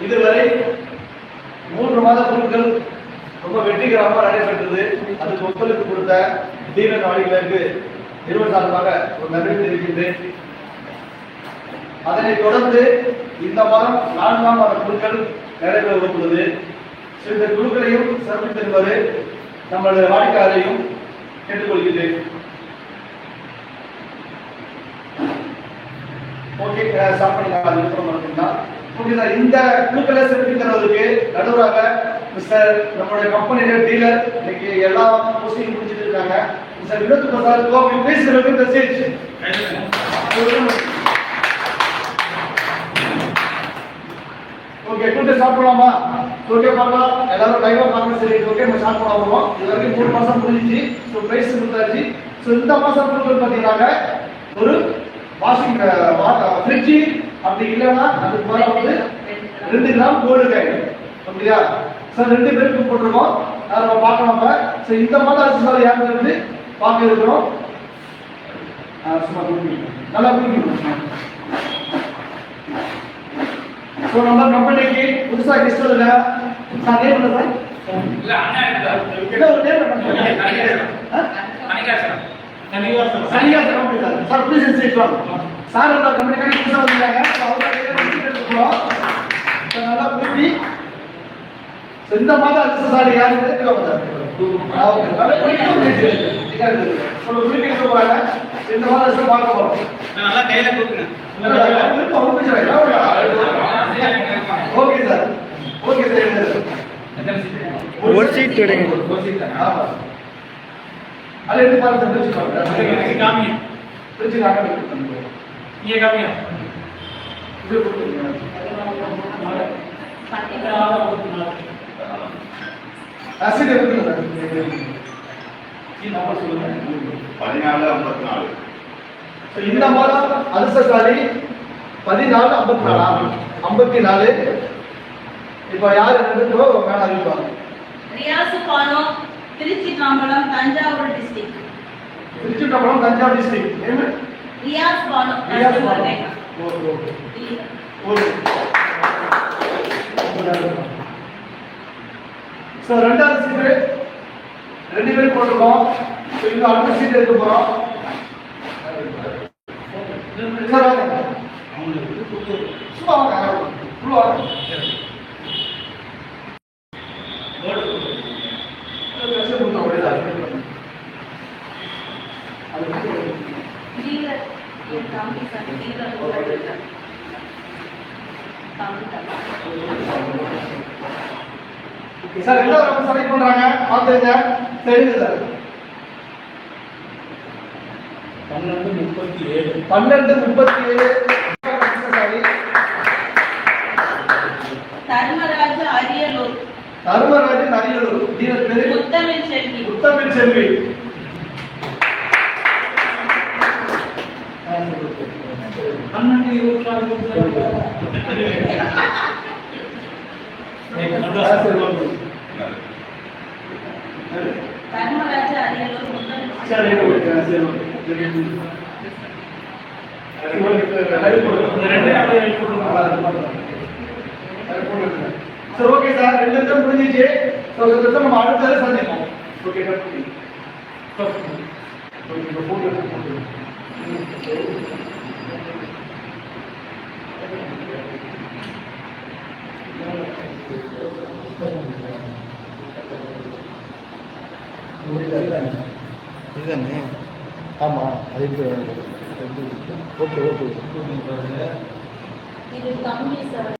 இதுவரை மூன்று மாத குழுக்கள் ரொம்ப வெற்றிகரமாக நடைபெற்றது. அதுக்கு ஒத்துழைப்பு கொடுத்த தீவிர நாளிகளுக்கு நிறுவன சார்பாக ஒரு நன்றி தெரிவிக்கின்றேன். அதனைத் தொடர்ந்து இந்த மாதம் நான்காம் மாத குழுக்கள் நடைபெற உள்ளது. So, இந்த குழுக்களையும் சிறப்பித்திருப்பது நம்மளுடைய வாடிக்கையாளரையும் கேட்டுக்கொள்கிறேன் ஓகே ஸ்டார்ட் ஓகே சார் இந்த குழுக்களை சிறப்பித்து தருவதற்கு நடுவராக மிஸ்டர் நம்மளுடைய கம்பெனியோட டீலர் இன்னைக்கு எல்லா போஸ்டிங் முடிச்சிட்டு இருக்காங்க. மிஸ்டர் வினோத் பிரசாத் கோபி பேசுகிறது இந்த ஸ்டேஜ் ஓகே கூட்டு ஸ்டார்ட் பண்ணலாமா ஓகே பார்க்கலாம். எல்லாரும் லைவா பார்க்க சரி. ஓகே நம்ம ஸ்டார்ட் பண்ண போறோம். இது வரைக்கும் மூணு மாசம் முடிஞ்சிச்சு. ஸோ பிரைஸ் கொடுத்தாச்சு. ஸோ இந்த மாசம் கொடுக்குறது பார்த்தீங்கன்னா ஒரு வாஷிங் ஃப்ரிட்ஜ் அப்படி இல்லைன்னா அதுக்கு மேலே வந்து ரெண்டு கிராம் கோல்டு காயின் அப்படியா? சார் ரெண்டு பேருக்கு போட்டிருக்கோம் நம்ம பார்க்கணும் ஸோ இந்த மாதிரி அரசு சார் யாருக்கு இருந்து பார்க்க இருக்கிறோம் சும்மா. நல்லா குடிக்கணும் ஸோ நம்ம கம்பெனிக்கு புதுசா கெஸ்ட் வரல. Sir name sir? இல்ல இல்ல என்ன ஒரு நேம் அனிகாசனம் சரியா sir sir sir please instead sir அந்த கம்பெனிக்காக புதுசா வந்தாங்க ஸோ அவங்க நல்லா புரிஞ்சு ஸோ இந்த மாதிரி அரசு சார் யாரு தெரிஞ்சுக்கோங்க சார்? ஆ, ஓகே. நல்லா புரியும் ஸோ புரிஞ்சுக்க போறாங்க. இந்த மாதிரி அரசு பார்க்க போறோம். நல்லா கையில கொடுங்க. Okay sir. ஓகே சார் ஒரு சீட் எடுங்க. ஆமா. அது எடுத்து பாருங்க பிரிச்சு காமிங்க. பிரிச்சு காட்டுங்க இங்க காமிங்க இது கொடுத்துருங்க அசிட் எடுத்துங்க சார் இந்த நம்பர் சொல்லுங்க பதினாலு ஐம்பத்தி நாலு இந்த மாதம் அதிர்ஷ்டசாலி பதினாலு ஐம்பத்தி நாலா ஐம்பத்தி நாலு இப்போ யார் ரெண்டுக்கோ மேலே அறிவிப்பாங்க Riyaz Bano Tiruchi Tambaram Thanjavur district Tiruchitrambalam Thanjavur district Riyaz Bano Riyaz Bano. Okay okay. ஒரு ஸோ ரெண்டாவது சீட்டு ரெண்டு பேரும் போட்டிருக்கோம். ஸோ இன்னும் அடுத்த சீட் எடுக்க போகிறோம் சார் வாங்க சும்மா வாங்க உள்ள வாங்க டீலர் என் தம்பி சார் டீலர் போட்டிருக்கார். தம்பி சார் ரெண்டாவது ரவுண்ட் செலக்ட் பண்றாங்க பார்த்துங்க தெரியுது சார் பன்னெண்டு முப்பத்தி ஏழு பன்னெண்டு முப்பத்தி ஏழு சாரி தர்மராஜ அரியலூர் தருமராஜன் அரியலூர் தீரத் பேரு முத்தமிழ் செல்வி முத்தமிழ் செல்வி சரி ஓகே சரி சரி ஓகே சார் ரெண்டு நிமிஷம் முடிஞ்சிச்சு ஸோ இந்த நிமிஷம் நம்ம அடுத்தது சந்திப்போம் ஓகே ஓகே ஃபோன் எடுத்து இதுதானே? ஆமா அதுக்கு ஓகே ஓகே. இது தம்பி சார்.